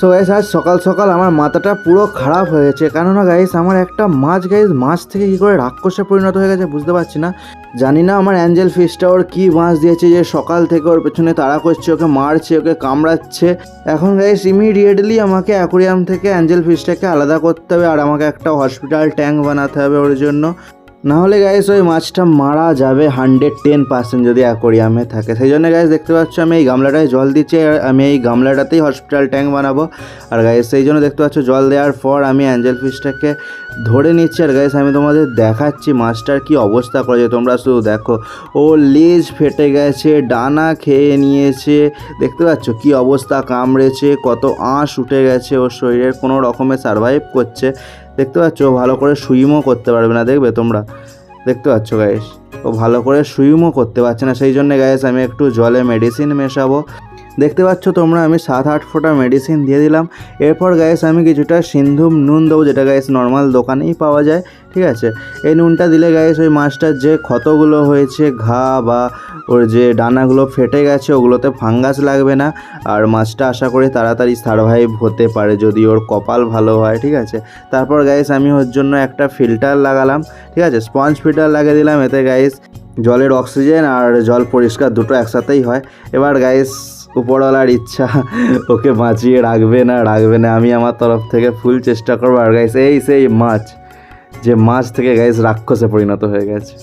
So guys আজ সকাল সকাল আমার মাথাটা পুরো খারাপ হয়ে গেছে। কেননা গাইস আমার একটা মাছ গাইস মাছ থেকে কী করে রাক্ষসে পরিণত হয়ে গেছে বুঝতে পারছি না। জানি না আমার অ্যাঞ্জেল ফিশটা ওর কী মাছ দিয়েছে যে সকাল থেকে ওর পেছনে তাড়া করছে, ওকে মারছে, ওকে কামড়াচ্ছে। এখন গাইস ইমিডিয়েটলি আমাকে অ্যাকোরিয়াম থেকে অ্যাঞ্জেল ফিশটাকে আলাদা করতে হবে আর আমাকে একটা হসপিটাল ট্যাঙ্ক বানাতে হবে ওর জন্য। না হলে গাইস ওই মাছটা মারা যাবে হান্ড্রেড টেন পার্সেন্ট যদি অ্যাকোরিয়ামে থাকে। সেই জন্য গাইস দেখতে পাচ্ছ আমি এই গামলাটায় জল দিচ্ছি আর আমি এই গামলাটাতেই হসপিটাল ট্যাঙ্ক বানাবো। আর গাইস সেই জন্য দেখতে পাচ্ছ জল দেওয়ার পর আমি অ্যাঞ্জেল ফিশটাকে ধরে নিচ্ছি। আর গাইস আমি তোমাদের দেখাচ্ছি মাছটার কি অবস্থা করেছে তোমরা শুধু দেখো। ও লেজ ফেটে গেছে, ডানা খেয়ে নিয়েছে। দেখতে পাচ্ছ কি অবস্থা কামড়েছে, কত আঁশ উঠে গেছে। ওর শরীরের কোনো রকমে সারভাইভ করছে। দেখতে পাচ্ছ? ভালো করে সুইমও করতে পারবে না, দেখবে তোমরা? দেখতে পাচ্ছ গায়েস ও ভালো করে সুইমও করতে পারছে না, সেই জন্য গায়েস আমি একটু জলে মেডিসিন মেশাবো। দেখতে পাচ্ছ তোমরা, আমি সাত আট ফোঁটা মেডিসিন দিয়ে দিলাম। এরপর গাইস আমি কিছুটা সিন্ধুম নুন দেবো, যেটা গাইস নর্মাল দোকানেই পাওয়া যায়, ঠিক আছে? এই নুনটা দিলে গাইস ওই মাছটার যে ক্ষতগুলো হয়েছে, ঘা বা ওর যে ডানাগুলো ফেটে গেছে, ওগুলোতে ফাঙ্গাস লাগবে না। আর মাছটা আশা করি তাড়াতাড়ি সারভাইভ হতে পারে, যদি ওর কপাল ভালো হয়, ঠিক আছে? তারপর গাইস আমি ওর জন্য একটা ফিল্টার লাগালাম, ঠিক আছে? স্পঞ্জ ফিল্টার লাগিয়ে দিলাম, এতে গাইস জলের অক্সিজেন আর জল পরিষ্কার দুটো একসাথেই হয়। এবার গাইস উপরওয়ালার ইচ্ছা, ওকে বাঁচিয়ে রাখবে না রাখবে না। আমি আমার তরফ থেকে ফুল চেষ্টা করব। আর গাইস এই সেই মাছ, যে মাছ থেকে গাইস রাক্ষসে পরিণত হয়ে গেছে।